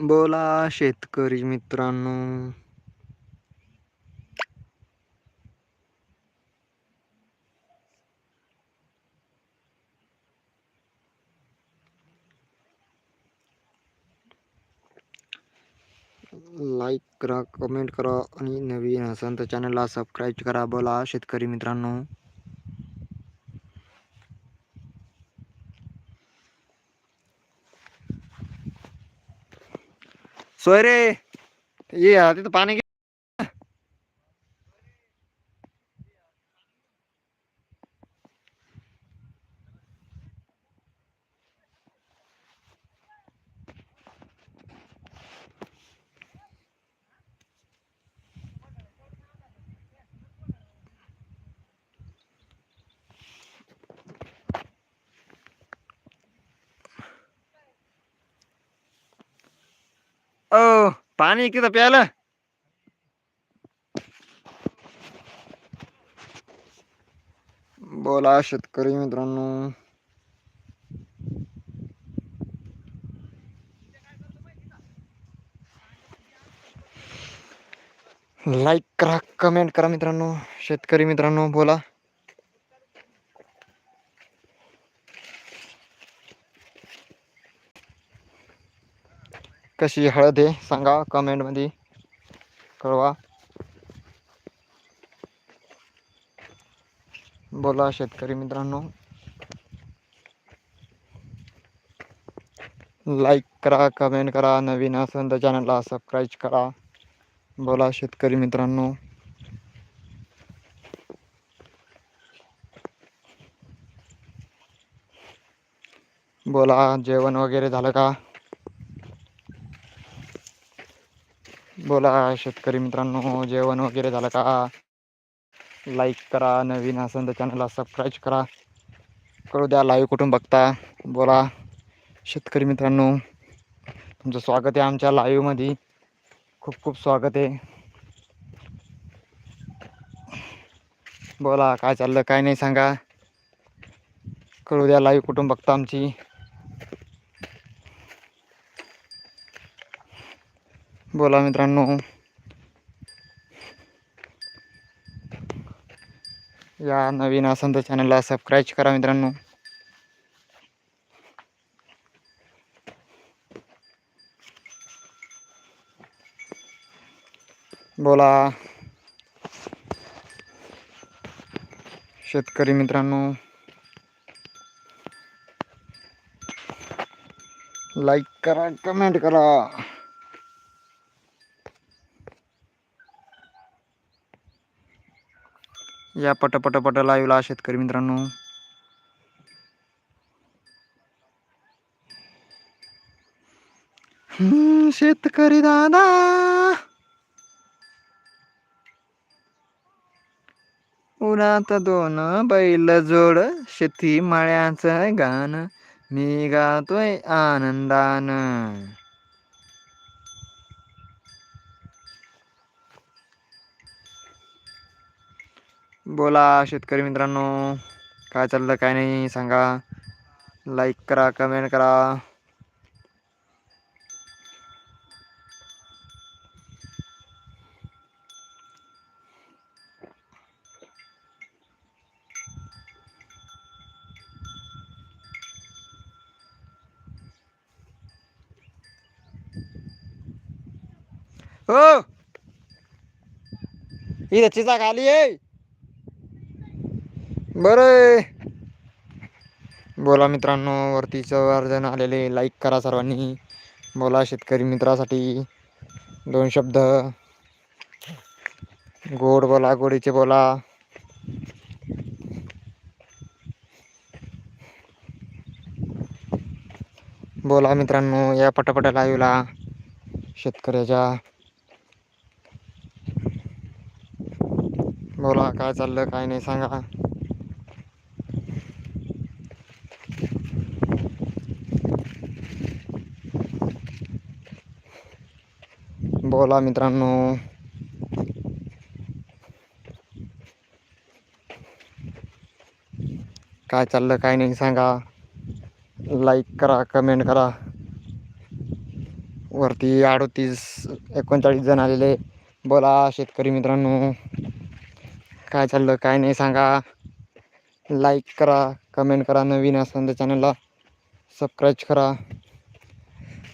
बोला शेतकरी मित्रांनो. लाईक करा कमेंट करा आणि नवीन असेल तर चॅनलला सबस्क्राईब करा. बोला शेतकरी मित्रांनो. सोय रे. ये तिथं पाणी ओ पाणी तिथं प्यायला. बोला शेतकरी मित्रांनो. लाईक करा कमेंट करा मित्रांनो. शेतकरी मित्रांनो बोला. कशी आहे, सांगा कमेंटमध्ये कळवा. बोला शेतकरी मित्रांनो. लाईक करा कमेंट करा, नवीन असेल तर चॅनलला सबस्क्राईब करा. बोला शेतकरी मित्रांनो. बोला, जेवण वगैरे झालं का? बोला शेतकरी मित्रांनो जेवण वगैरे झालं का? लाईक करा नवीन असेल तर चॅनलला सबस्क्राईब करा. कळू द्या लाईव्ह कुठून बघता? बोला. शेतकरी मित्रांनो तुमचं स्वागत आहे आमच्या लाईव्हमध्ये खूप खूप स्वागत आहे. बोला काय चाललं काय नाही सांगा. कळू द्या लाईव्ह कुठून बघता आमची? बोला मित्रांनो. या नवीन असंत चॅनलला सबस्क्राईब करा मित्रांनो. बोला. शेतकरी मित्रांनो. लाईक करा कमेंट करा. या पट पट पट लाईव्हला शेतकरी मित्रांनो शेतकरी दादा. उन्हात दोन बैल जोड शेती माळ्याचं गाण मी गातोय आनंदान. बोला शेतकरी मित्रांनो काय चाललं काय नाही सांगा. लाईक करा कमेंट करा. हो ही चिचा खाली आहे. बरं बोला मित्रांनो वरतीचं अर्जन आलेले लाईक करा सर्वांनी. बोला शेतकरी मित्रासाठी दोन शब्द. गोड बोला गोडीचे बोला. बोला मित्रांनो या पटापटा लाईव्हला शेतकऱ्याच्या. बोला काय चाललं काय नाही सांगा. बोला मित्रांनो. काय चाललं काय नाही सांगा. लाईक करा कमेंट करा. वरती अडतीस एकोणचाळीस जण आलेले. बोला शेतकरी मित्रांनो. काय चाललं काय नाही सांगा. लाईक करा कमेंट करा नवीन असेल तर चॅनलला सबस्क्राईब करा.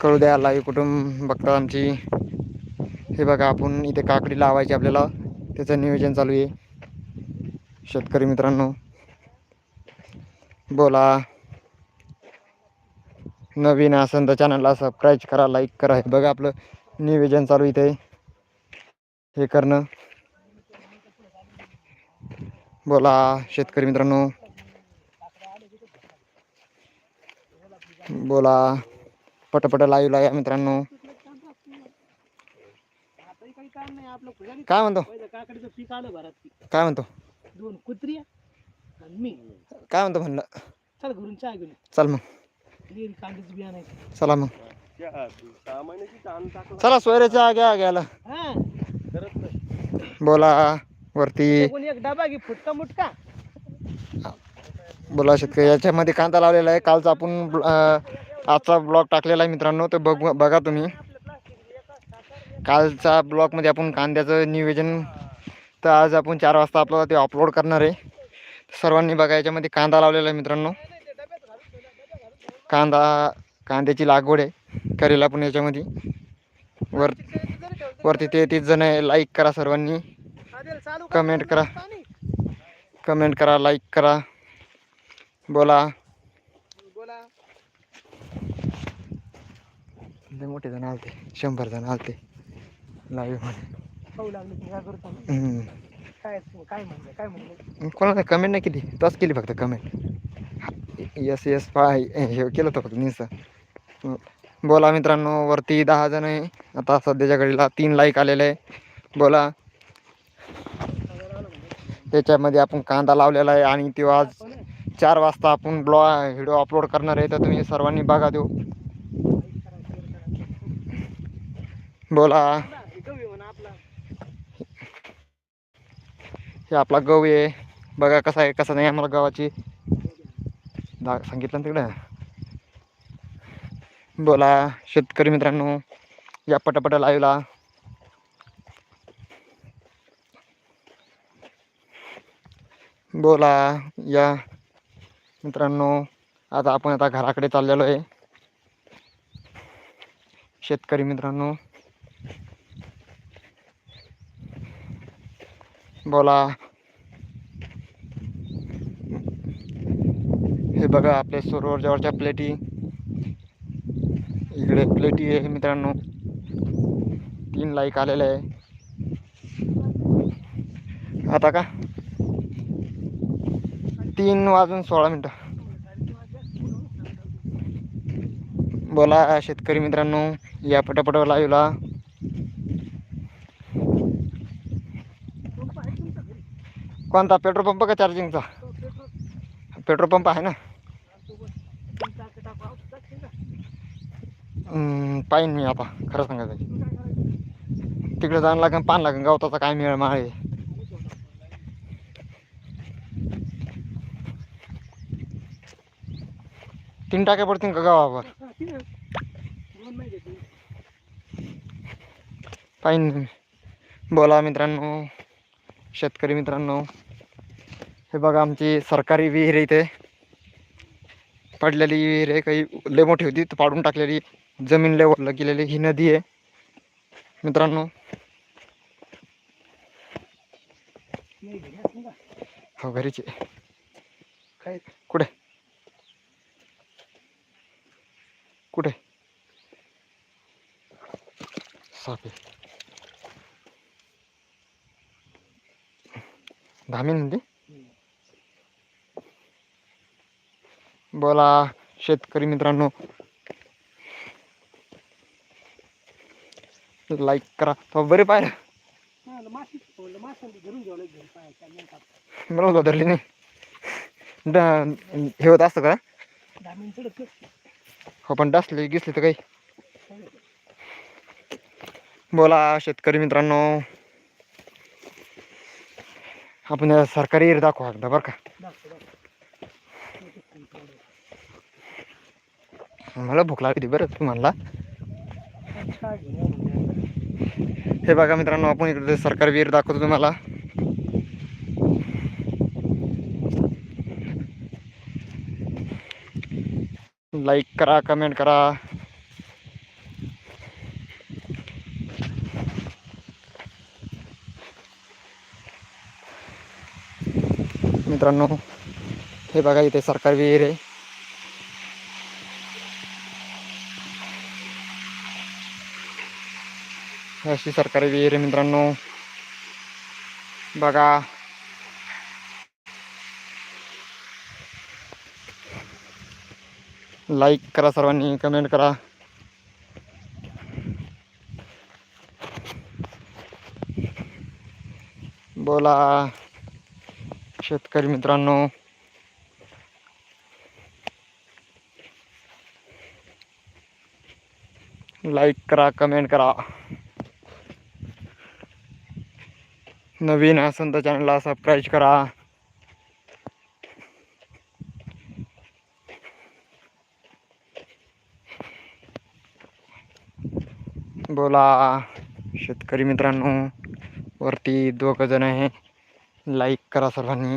कळू द्या लाईव्ह कुठून बघता आमची. हे बघा आपण इथे काकडी लावायची आपल्याला. त्याचं नियोजन चालू आहे. शेतकरी मित्रांनो बोला. नवीन असेल तर चॅनलला सबस्क्राईब करा लाईक करा. हे बघा आपलं नियोजन चालू इथे. हे करणं. बोला शेतकरी मित्रांनो. बोला. पटपट लाईव्ह या मित्रांनो आता काही काम नाही आपलं काय म्हणतो? पहिलं काकडीचं पीक आलं भरात काय म्हणतो? दोन कुत्री आणि मी. काय म्हणतो म्हणलं? चल घरून चहा घेऊन चल मग. कांद्याचं चला मग. चला सोयऱ्याच्या घ्या घ्यायला. हा. बोला वरती. एक डबा घे फुटका मुटका. बोला शेतकरी याच्यामध्ये कांदा लावलेला आहे. कालचा आपण आजचा ब्लॉग टाकलेला आहे मित्रांनो ते बघ बघा तुम्ही. कालचा ब्लॉगमध्ये आपण कांद्याचं नियोजन तर आज आपण चार वाजता आपल्याला ते अपलोड करणार आहे. सर्वांनी बघा याच्यामध्ये कांदा लावलेला आहे मित्रांनो. कांदा कांद्याची लागवड आहे. करेल आपण याच्यामध्ये. वर वरती तेहतीस जण आहे. लाईक करा सर्वांनी. कमेंट करा. कमेंट करा लाईक करा. बोला. मोठे जण आलते. शंभर जण आलते. लाईव्हमध्ये. खाऊ लागले की काय करतो हम्म. काय काय म्हणलं काय म्हणलं? कोणाला कमेंट नाही केली? तोच केली फक्त कमेंट यस यस पाय हे केलं होतं फक्त नुसतं. बोला मित्रांनो वरती दहा जण आहे. आता सध्याच्या घडीला तीन लाईक आलेले आहे. बोला. त्याच्यामध्ये आपण कांदा लावलेला आहे आणि तो आज चार वाजता आपण ब्लॉ व्हिडिओ अपलोड करणार आहे. तर तुम्ही सर्वांनी बघा देऊ. बोला. हे आपला गहू आहे. बघा कसा आहे कसा नाही आम्हाला गव्हाची दा सांगितलं ना तिकडं. बोला शेतकरी मित्रांनो या पटापटा लाईव्हला बोला या मित्रांनो आता आपण आता घराकडे चाललेलो आहे. शेतकरी मित्रांनो. बोला. हे बघा आपल्या सरोवर जवळच्या प्लेटी. इकडे प्लेटी आहे मित्रांनो. तीन लाईक आलेले आहे. आता का? तीन वाजून सोळा मिनटं. बोला शेतकरी मित्रांनो या पटापट लाईव्हला कोणता? पेट्रोल पंप का चार्जिंगचा पेट्रोल पंप आहे ना? पाहिन पाहीन मी आता खरं सांगायचं तिकडे जाणं लागेल पान लागेल गवताचा काय मिळ माळे तीन टाक्या पडतील का गावावर पाहिन बोला मित्रांनो शेतकरी मित्रांनो. हे बघा आमची सरकारी विहीर इथे. पडलेली विहीर आहे. काही लय मोठी होती. तर पाडून टाकलेली. जमीन लेवलला गेलेली ही नदी आहे. मित्रांनो. हो घरीची काय? कुठे? कुठे? सापे धामी नदी बोला शेतकरी मित्रांनो. लाईक करा. बरे पाहिलं पाय. मला धरली नाही. हे होत असतं का? हो पण डसले गिसले तर काही. बोला शेतकरी मित्रांनो. आपण सरकारी एरिया दाखवा एकदा बरं का दाखव दाखव मला भूक लागली बरं तू म्हणला. हे बघा मित्रांनो आपण इकडे सरकार विहीर दाखवतो तुम्हाला. लाईक करा कमेंट करा. मित्रांनो हे बघा इथे सरकार विहीर आहे. अशी सरकारी विहीर आहे मित्रांनो. बघा. लाईक करा सर्वांनी कमेंट करा. बोला. शेतकरी मित्रांनो. लाईक करा कमेंट करा. नवीन असेल तर चॅनलला सबस्क्राईब करा. बोला, शेतकरी मित्रांनो, वरती दोघं जण आहे. लाईक करा सर्वांनी.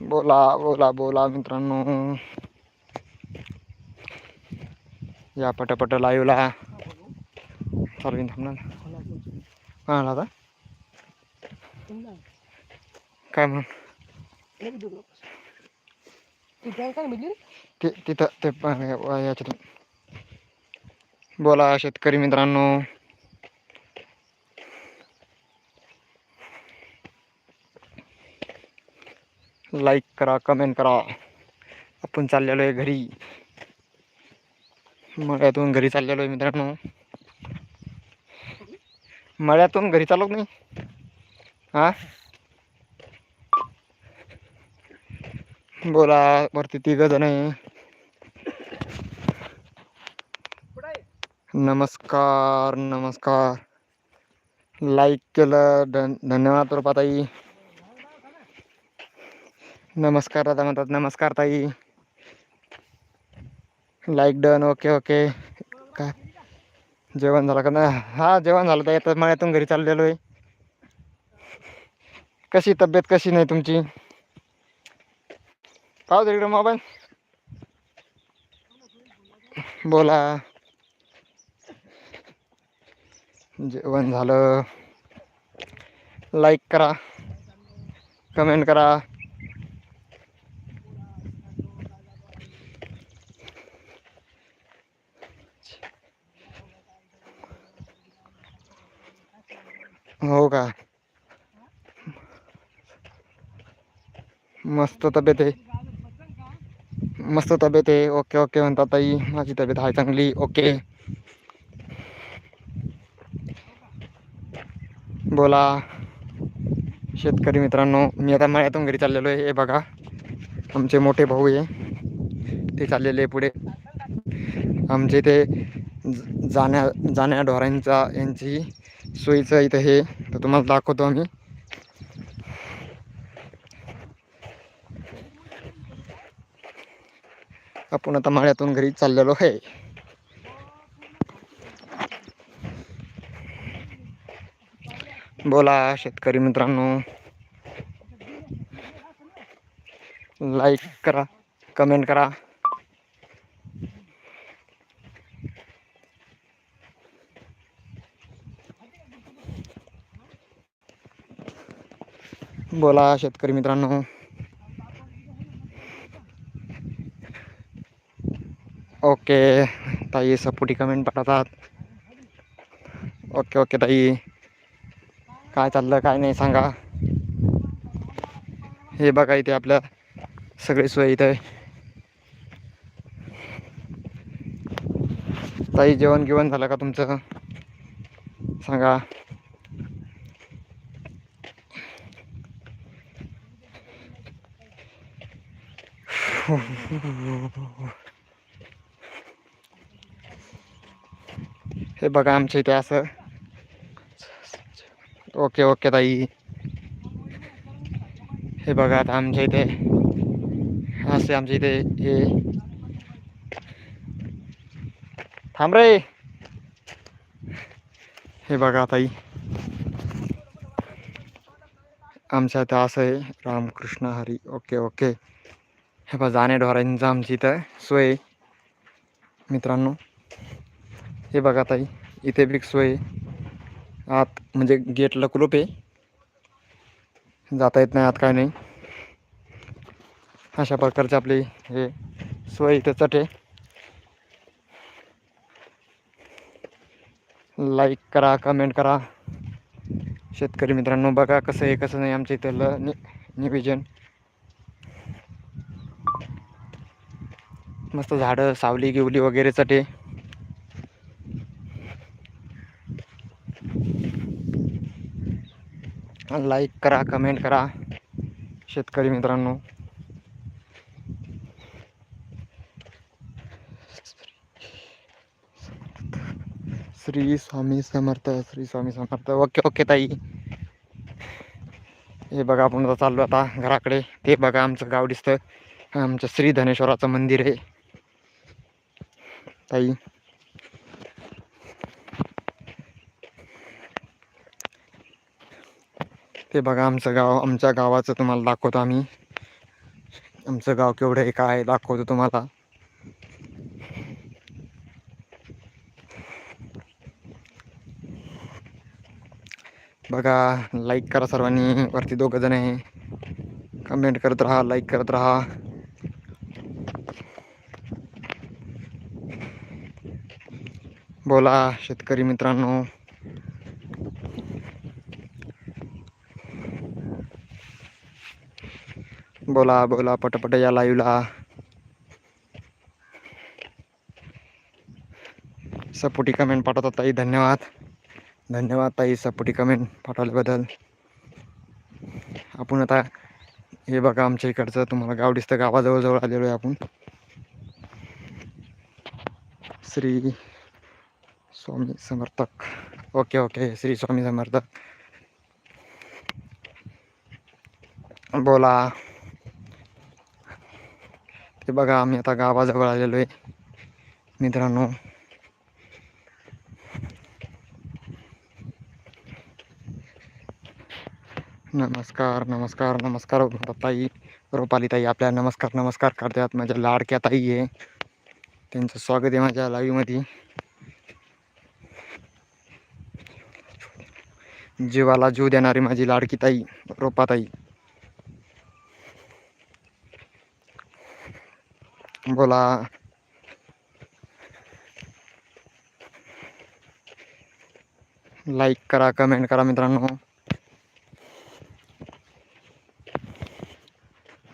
बोला बोला बोला मित्रांनो. या पटापट लाईव्हला चालवीन थांबणार काय आला आता. काय म्हणून? ते तिथं ते प- याच्यातून. बोला शेतकरी मित्रांनो. लाईक करा कमेंट करा. आपण चाललेलो आहे घरी. मळ्यातून घरी चाललेलो आहे मित्रांनो. मळ्यातून घरी चाललो नाही? हा? बोला वरती तिघ जण आहे. नमस्कार नमस्कार. लाईक केलं धन धन्यवाद रुपाताई. नमस्कार दादा म्हणतात नमस्कार ताई. लाईक डन ओके ओके काय? जेवण झालं का ना? हा जेवण झालं तर येतात मळ्यातून घरी चाललेलो आहे कशी तब्येत कशी नाही तुमची? पाहू तिकडे मोबाईल. बोला. जेवण झालं. लाईक करा. कमेंट करा. हो का? मस्त तब्येत आहे. मस्त तब्येत आहे. ओके ओके म्हणतात ताई. माझी तब्येत आहे चांगली. ओके. बोला. शेतकरी मित्रांनो मी आता मळ्यातून घरी चाललेलो आहे. हे बघा. आमचे मोठे भाऊ आहे. ते चाललेले आहे पुढे. आमचे ते जाण्या जाण्या ढोरांचा यांची सोयीचं इथं हे तर तुम्हाला दाखवतो आम्ही. आपण आता माळ्यातून घरी चाललेलो आहे. बोला शेतकरी मित्रांनो. लाईक करा कमेंट करा. बोला शेतकरी मित्रांनो. ओके ताई सपोटी कमेंट पाठवतात ओके ओके ताई. काय चाललं काय नाही सांगा. हे बघा इथे आपल्या सगळे सोय इथे. ताई जेवण गिवण झालं का तुमचं? सांगा. हे बघा आमच्या इथे असं. ओके ओके ताई. हे बघा आता आमच्या इथे. असे आमच्या इथे हे. थांब रे. हे बघा ताई. आमच्या इथं असं आहे. रामकृष्ण हरी. Okay okay. हे बघा जाणे ढोरांचं आमची इथं सोय मित्रांनो हे बघा ताई इथे बी सोय आत म्हणजे गेटला कुलूप आहे. जाता येत नाही आत काय नाही. अशा प्रकारचे आपली हे सोय इथे चटे लाईक करा कमेंट करा. शेतकरी मित्रांनो बघा कसं आहे कसं नाही आमच्या इथलं नि मस्त झाडं सावली गिवली वगैरे चटे लाईक करा कमेंट करा शेतकरी मित्रांनो. श्री स्वामी समर्थ श्री स्वामी समर्थ. ओके ओके ताई. हे बघा आपण आता चाललो आता घराकडे. ते बघा आमचं गाव दिसतं. आमचं श्री धनेश्वराचं मंदिर आहे. ताई. ते बघा आमचं गाव आमच्या गावाचं तुम्हाला दाखवतो आम्ही. आमचं गाव केवढं आहे काय आहे दाखवतो तुम्हाला. बघा लाईक करा सर्वांनी. वरती दोघं जण आहे. कमेंट करत राहा लाईक करत राहा. बोला शेतकरी मित्रांनो. बोला बोला पटपट या लाईव्हला सपोटी कमेंट पाठवतात ताई धन्यवाद. धन्यवाद ताई सपोटी कमेंट पाठवल्याबद्दल. आपण आता हे बघा आमच्या इकडचं तुम्हाला गाव दिसतं गावाजवळजवळ आलेलो आहे आपण. श्री स्वामी समर्थक ओके ओके श्री स्वामी समर्थक बोला ते बघा आम्ही आता गावाजवळ आलेलो आहे मित्रांनो नमस्कार नमस्कार नमस्कार ताई रोपाली ताई आपल्या नमस्कार नमस्कार करतात माझ्या लाडक्या ताई आहे त्यांचं स्वागत आहे माझ्या लाईव्हमध्ये जीवाला जीव देणारी माझी लाडकी ताई रोपाताई. बोला. लाईक करा कमेंट करा मित्रांनो.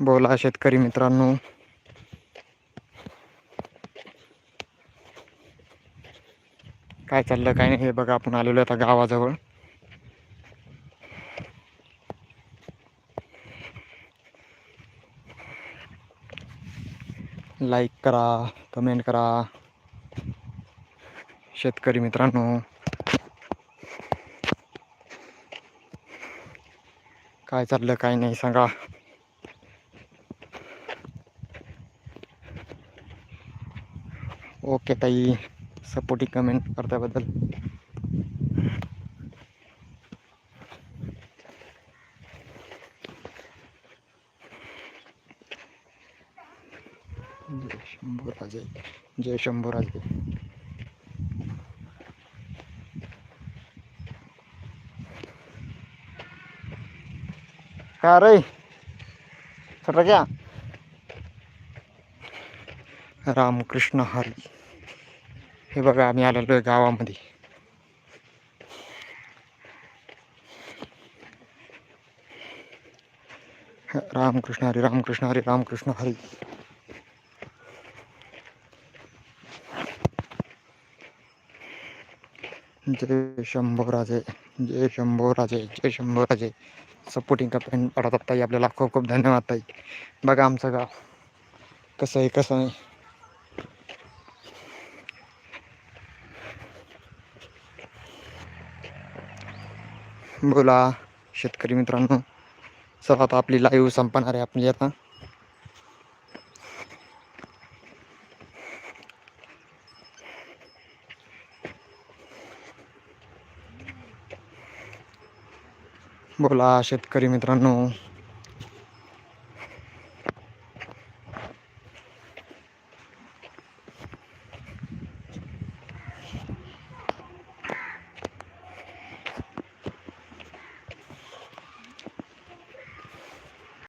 बोला शेतकरी मित्रांनो. काय चाललं काय नाही हे बघा आपण आलेलो आता गावाजवळ. लाईक करा कमेंट करा. शेतकरी मित्रांनो. काय चाललं काय नाही सांगा. ओके ताई. सपोर्टिंग कमेंट करताबद्दल जय शंभूराजे जय शंभूराजे का रे छोटा क्या रामकृष्ण हरी. हे बघा आम्ही आलेलो आहे गावामध्ये. रामकृष्ण हरी रामकृष्ण हरी रामकृष्ण हरी. जय शंभूराजे जय शंभूराजे जय शंभूराजे सपोर्टिंग कमेंट पाठवतात ताई आपल्याला खूप खूप धन्यवाद ताई. बघा आमचं गाव. कसं आहे कसं नाही? बोला शेतकरी मित्रांनो. चला आता आपली लाईव्ह संपणार आहे. आपली आता बोला शेतकरी मित्रांनो.